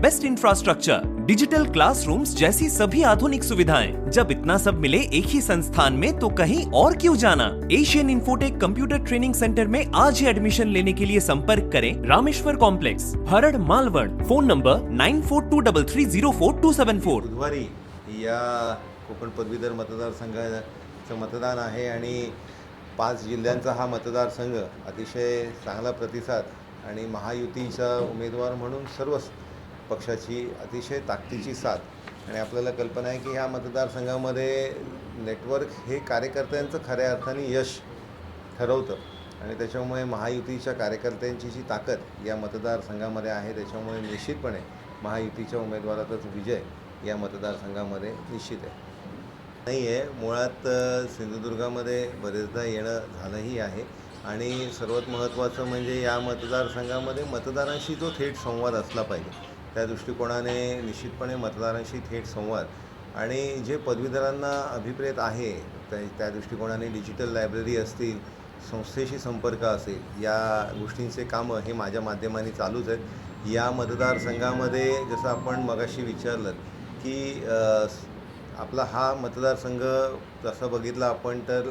best infrastructure digital classrooms जैसी सभी आधुनिक सुविधाएं। जब इतना सब मिले एक ही संस्थान में तो कहीं और क्यों जाना? Asian Infotech computer training centre में आज ही एडमिशन लेने के लिए संपर्क करें Rameshwar complex हरड़ Malvan. Phone number nine four two double three zero four two seven four. बुधवारी या कोकण पदवीधर मतदारसंघाचं मतदान आहे आणि पाच जिल्ह्यांचा हा मतदारसंघ अतिशय चांगला प्रतिसाद आणि महायुतीचा उमेदवार म्हणून सर्व पक्षाची अतिशय ताकदीची साथ. आणि आपल्याला कल्पना आहे की ह्या मतदारसंघामध्ये नेटवर्क हे कार्यकर्त्यांचं खऱ्या अर्थाने यश ठरवतं. आणि त्याच्यामुळे महायुतीच्या कार्यकर्त्यांची जी ताकद या मतदारसंघामध्ये आहे त्याच्यामुळे निश्चितपणे महायुतीच्या उमेदवाराचाच विजय या मतदारसंघामध्ये निश्चित आहे. नाही आहे मुळात सिंधुदुर्गामध्ये बरेचदा येणं झालंही आहे. आणि सर्वात महत्त्वाचं म्हणजे या मतदारसंघामध्ये मतदारांशी जो थेट संवाद असला पाहिजे. त्या दृष्टिकोनाने निश्चितपणे मतदारांशी थेट संवाद आणि जे पदवीधरांना अभिप्रेत आहे त्या त्या दृष्टिकोनाने डिजिटल लायब्ररी असतील संस्थेशी संपर्क असेल या गोष्टींचे कामं हे माझ्या माध्यमाने चालूच आहेत. या मतदारसंघामध्ये जसं आपण मगाशी विचारलं की आपला हा मतदारसंघ तसं बघितला आपण तर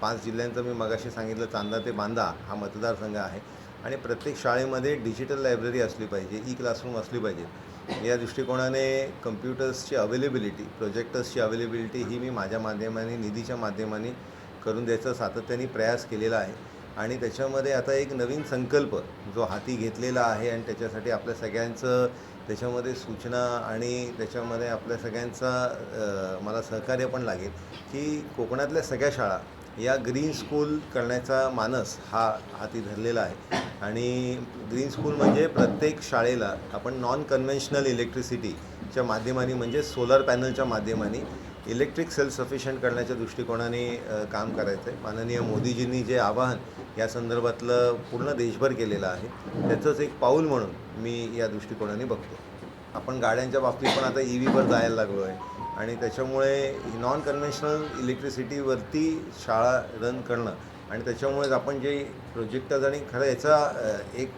पाच जिल्ह्यांचं मी मगाशी सांगितलं चांदा ते बांदा हा मतदारसंघ आहे. आणि प्रत्येक शाळेमध्ये डिजिटल लायब्ररी असली पाहिजे ई क्लासरूम असली पाहिजे. या दृष्टिकोनाने कम्प्युटर्सची अवेलेबिलिटी प्रोजेक्टर्सची अवेलेबिलिटी ही मी माझ्या माध्यमाने निधीच्या माध्यमाने करून द्यायचा सातत्याने प्रयास केलेला आहे. आणि त्याच्यामध्ये आता एक नवीन संकल्प जो हाती घेतलेला आहे आणि त्याच्यासाठी आपल्या सगळ्यांचं त्याच्यामध्ये सूचना आणि त्याच्यामध्ये आपल्या सगळ्यांचा मला सहकार्य पण लागेल की कोकणातल्या सगळ्या शाळा या ग्रीन स्कूल करण्याचा मानस हा हाती धरलेला आहे. आणि ग्रीन स्कूल म्हणजे प्रत्येक शाळेला आपण नॉन कन्व्हेन्शनल इलेक्ट्रिसिटीच्या माध्यमाने म्हणजे सोलर पॅनलच्या माध्यमाने इलेक्ट्रिक सेल्फ सफिशियंट करण्याच्या दृष्टिकोनाने काम करायचं आहे माननीय मोदीजींनी जे आवाहन या संदर्भातलं पूर्ण देशभर केलेलं आहे त्याचंच एक पाऊल म्हणून मी या दृष्टिकोनाने बघतो आपण गाड्यांच्या बाबतीत पण आता ई व्हीवर जायला लागलो आहे आणि त्याच्यामुळे नॉन कन्व्हेन्शनल इलेक्ट्रिसिटीवरती शाळा रन करणं आणि त्याच्यामुळेच आपण जे प्रोजेक्टर्स आणि खरं याचा एक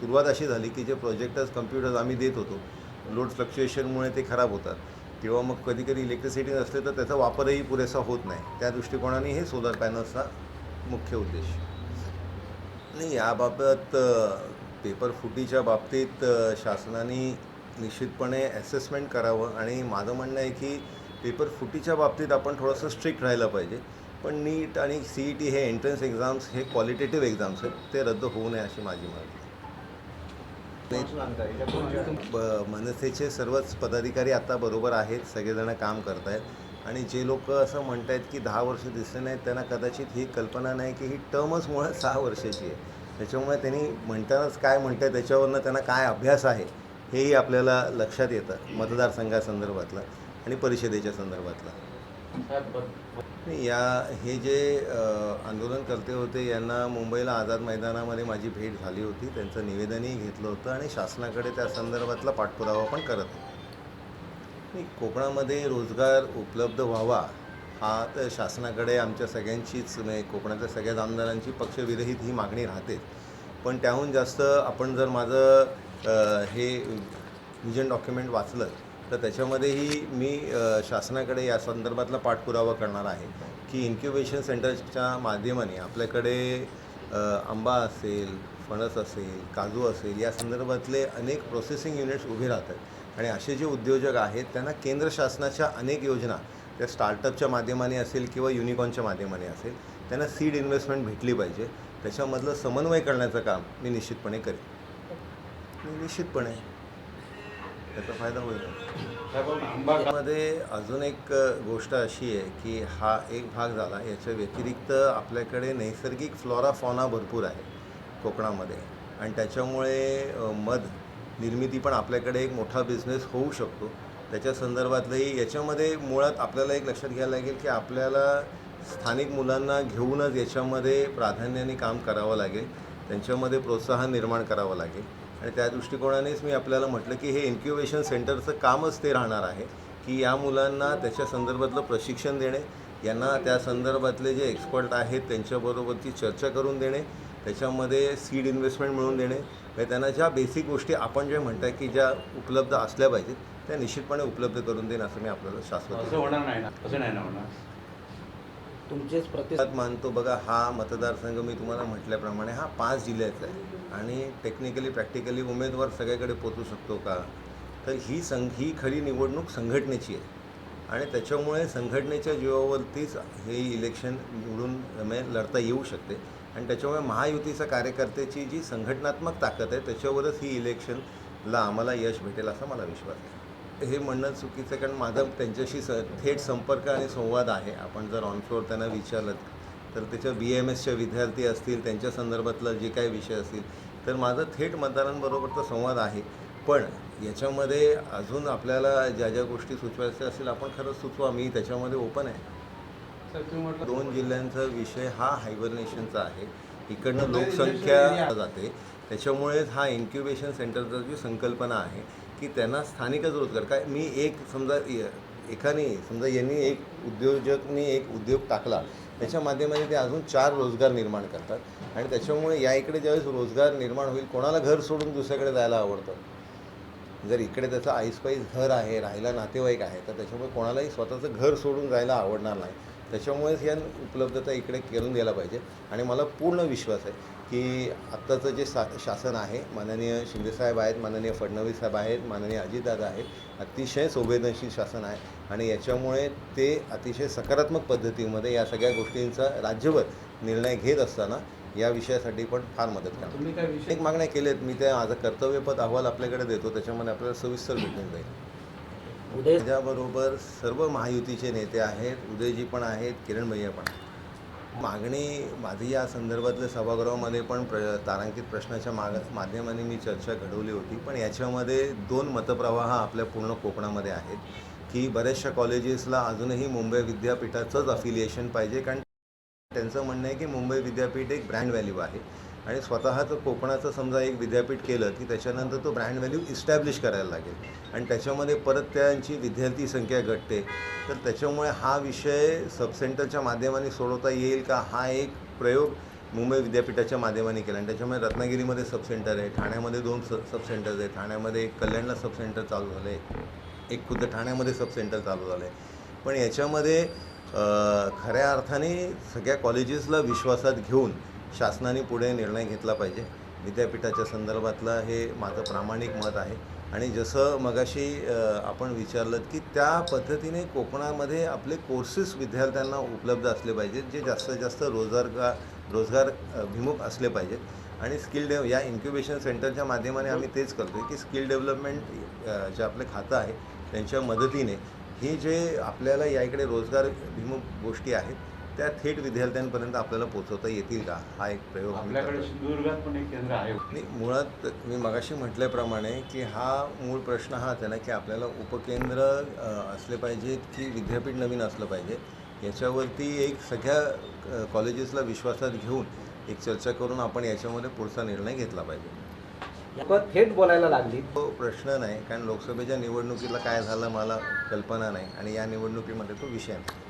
सुरुवात अशी झाली की जे प्रोजेक्टर्स कम्प्युटर्स आम्ही देत होतो. लोड फ्लक्च्युएशनमुळे ते खराब होतात. किंवा मग कधी कधी इलेक्ट्रिसिटी नसले तर त्याचा वापरही पुरेसा होत नाही. त्या दृष्टिकोनाने हे सोलर पॅनल्सचा मुख्य उद्देश. नाही याबाबत पेपर फुटीच्या बाबतीत शासनाने निश्चितपणे ॲसेसमेंट करावं. आणि माझं म्हणणं आहे की पेपर फुटीच्या बाबतीत आपण थोडंसं स्ट्रिक्ट राहायला पाहिजे. पण नीट आणि सी ई टी हे एंट्रन्स एक्झाम्स हे क्वालिटेटिव्ह एक्झाम्स आहेत. ते रद्द होऊ नये अशी माझी मागणी मनसेचे सर्वच पदाधिकारी आता बरोबर आहेत. सगळेजण काम करत आहेत आणि जे लोक असं म्हणत आहेत की दहा वर्ष दिसले नाहीत त्यांना कदाचित ही कल्पना नाही की ही टर्मच मुळात सहा वर्षाची आहे. त्याच्यामुळे त्यांनी म्हणतानाच काय म्हणत आहे त्याच्यावरनं त्यांना काय अभ्यास आहे? हेही आपल्याला लक्षात येतं मतदारसंघासंदर्भातलं आणि परिषदेच्या संदर्भातलं. नाही, या हे जे आंदोलनकर्ते होते यांना मुंबईला आझाद मैदानामध्ये माझी भेट झाली होती. त्यांचं निवेदनही घेतलं होतं आणि शासनाकडे त्या संदर्भातला पाठपुरावा पण करत होतो. नाही, कोकणामध्ये रोजगार उपलब्ध व्हावा हा तर शासनाकडे आमच्या सगळ्यांचीच म्हणजे कोकणातल्या सगळ्याच आमदारांची पक्षविरहित ही मागणी राहते पण त्याहून जास्त आपण जर माझं हे विजन डॉक्युमेंट वाचलं तर त्याच्यामध्येही मी शासनाकडे या संदर्भातला पाठपुरावा करणार आहे की इन्क्युबेशन सेंटरच्या माध्यमाने आपल्याकडे आंबा असेल फणस असेल काजू असेल या संदर्भातले अनेक प्रोसेसिंग युनिट्स उभे राहतात. आणि असे जे उद्योजक आहेत त्यांना केंद्र शासनाच्या अनेक योजना त्या स्टार्टअपच्या माध्यमाने असेल किंवा युनिकॉनच्या माध्यमाने असेल त्यांना सीड इन्व्हेस्टमेंट भेटली पाहिजे. त्याच्यामधलं समन्वय करण्याचं काम मी निश्चितपणे करेन. निश्चितपणे त्याचा फायदा होईल. मध्ये अजून एक गोष्ट अशी आहे की हा एक भाग झाला. याच्या व्यतिरिक्त आपल्याकडे नैसर्गिक फ्लोरा फॉना भरपूर आहे कोकणामध्ये. आणि त्याच्यामुळे मध निर्मिती पण आपल्याकडे एक मोठा बिझनेस होऊ शकतो. त्याच्या संदर्भातलंही याच्यामध्ये मुळात आपल्याला एक लक्षात घ्यायला लागेल की आपल्याला स्थानिक मुलांना घेऊनच याच्यामध्ये प्राधान्याने काम करावं लागेल. त्यांच्यामध्ये प्रोत्साहन निर्माण करावं लागेल. आणि त्या दृष्टिकोनानेच मी आपल्याला म्हटलं की हे इन्क्युबेशन सेंटरचं कामच ते राहणार आहे की या मुलांना त्याच्या संदर्भातलं प्रशिक्षण देणे यांना त्या संदर्भातले जे एक्सपर्ट आहेत त्यांच्याबरोबरची चर्चा करून देणे त्याच्यामध्ये सीड इन्व्हेस्टमेंट मिळवून देणे म्हणजे त्यांना ज्या बेसिक गोष्टी आपण जे म्हणताय की ज्या उपलब्ध असल्या पाहिजेत त्या निश्चितपणे उपलब्ध करून देईन असं मी आपल्याला शाश्वत असं होणार नाही ना? असं नाही ना होणार? तुमचेच प्रतिसाद मानतो बघा हा मतदारसंघ मी तुम्हाला म्हटल्याप्रमाणे हा पाच जिल्ह्याचा आहे. आणि टेक्निकली प्रॅक्टिकली उमेदवार सगळीकडे पोचू शकतो का? तर ही संघ ही खरी निवडणूक संघटनेची आहे. आणि त्याच्यामुळे संघटनेच्या जीवावरतीच हे इलेक्शन निवडून म्हणजे लढता येऊ शकते. आणि त्याच्यामुळे महायुतीचा कार्यकर्त्याची जी संघटनात्मक ताकद आहे त्याच्यावरच ही इलेक्शनला आम्हाला यश भेटेल असा मला विश्वास आहे. हे म्हणणं चुकीचं आहे कारण माझा त्यांच्याशी स थेट संपर्क आणि संवाद आहे. आपण जर ऑनफ्लोअर त्यांना विचारलं तर त्याच्या बी एम एसच्या विद्यार्थी असतील त्यांच्या संदर्भातलं जे काही विषय असतील तर माझा थेट मतदारांबरोबरचा संवाद आहे. पण याच्यामध्ये अजून आपल्याला ज्या ज्या गोष्टी सुचवायच्या असतील आपण खरंच सुचवा. मी त्याच्यामध्ये ओपन आहे. दोन जिल्ह्यांचा विषय हा हायबरनेशनचा आहे. इकडनं लोकसंख्या जाते. त्याच्यामुळेच हा इन्क्युबेशन सेंटरचा जी संकल्पना आहे की त्यांना स्थानिकच रोजगार. काय मी एक समजा य- एकाने समजा यांनी एक उद्योजकनी एक उद्योग टाकला त्याच्या माध्यमाने ते अजून चार रोजगार निर्माण करतात. आणि त्याच्यामुळे या इकडे ज्यावेळेस रोजगार निर्माण होईल कोणाला घर सोडून दुसऱ्याकडे जायला आवडतं? जर इकडे त्याचं आईसपाईस घर आहे राहायला नातेवाईक आहे तर त्याच्यामुळे कोणालाही स्वतःचं घर सोडून जायला आवडणार नाही. त्याच्यामुळेच या उपलब्धता इकडे करून द्यायला पाहिजे. आणि मला पूर्ण विश्वास आहे की आत्ताचं जे सा शासन आहे माननीय शिंदेसाहेब आहेत माननीय फडणवीस साहेब आहेत माननीय अजितदादा आहेत अतिशय संवेदनशील शासन आहे. आणि याच्यामुळे ते अतिशय सकारात्मक पद्धतीमध्ये या सगळ्या गोष्टींचा राज्यभर निर्णय घेत असताना या विषयासाठी पण फार मदत करणार अनेक मागण्या केल्यात. मी त्या माझं कर्तव्यपद अहवाल आपल्याकडे देतो. त्याच्यामध्ये आपल्याला सविस्तर भेटून जाईल. उदय सर्व महायुतीचे नेते आहेत उदयजी पण आहेत किरण भैया पण मागणी माझी या संदर्भातल्या सभागृहामध्ये पण प्र तारांकित प्रश्नाच्या माग माध्यमाने मी चर्चा घडवली होती पण याच्यामध्ये दोन मतप्रवाह आपल्या पूर्ण कोकणामध्ये आहेत की बऱ्याचशा कॉलेजेसला अजूनही मुंबई विद्यापीठाचंच अफिलिएशन पाहिजे कारण त्यांचं म्हणणं आहे की मुंबई विद्यापीठ एक ब्रँड व्हॅल्यू आहे. आणि स्वतःचं कोकणाचं समजा एक विद्यापीठ केलं की त्याच्यानंतर तो ब्रँड व्हॅल्यू इस्टॅब्लिश करायला लागेल. आणि त्याच्यामध्ये परत त्यांची विद्यार्थी संख्या घटते. तर त्याच्यामुळे हा विषय सबसेंटरच्या माध्यमाने सोडवता येईल का? हा एक प्रयोग मुंबई विद्यापीठाच्या माध्यमाने केला. आणि त्याच्यामुळे रत्नागिरीमध्ये सबसेंटर आहे ठाण्यामध्ये दोन स सबसेंटर्स आहे ठाण्यामध्ये एक कल्याणला सबसेंटर चालू झालं आहे एक खुद्द ठाण्यामध्ये सबसेंटर चालू झालं. आहे पण याच्यामध्ये खऱ्या अर्थाने सगळ्या कॉलेजेसला विश्वासात घेऊन शासनाने पुढे निर्णय घेतला पाहिजे. विद्यापीठाच्या संदर्भातलं हे माझं प्रामाणिक मत आहे. आणि जसं मगाशी आपण विचारलं की त्या पद्धतीने कोकणामध्ये आपले कोर्सेस विद्यार्थ्यांना उपलब्ध असले पाहिजेत जे जास्तीत जास्त रोजगार रोजगार अ, भिमुख असले पाहिजेत. आणि स्किल डेव या इन्क्युबेशन सेंटरच्या माध्यमाने आम्ही तेच करतो की स्किल डेव्हलपमेंट जे आपले खातं आहे त्यांच्या मदतीने ही जे आपल्याला या इकडे रोजगार भिमुख गोष्टी आहेत त्या थेट विद्यार्थ्यांपर्यंत आपल्याला पोहोचवता येतील का? हा एक प्रयोग आपल्याकडे करतोय. सिंधुदुर्गात पण एक केंद्र आहे. नाही मुळात मी मगाशी म्हटल्याप्रमाणे की हा मूळ प्रश्न हाच आहे ना की आपल्याला उपकेंद्र असले पाहिजेत की विद्यापीठ नवीन असलं पाहिजे? याच्यावरती एक सगळ्या कॉलेजेसला विश्वासात घेऊन एक चर्चा करून आपण याच्यामध्ये पुढचा निर्णय घेतला पाहिजे. थेट बोलायला लागली. तो प्रश्न नाही कारण लोकसभेच्या निवडणुकीला काय झालं मला कल्पना नाही आणि या निवडणुकीमध्ये तो विषय नाही.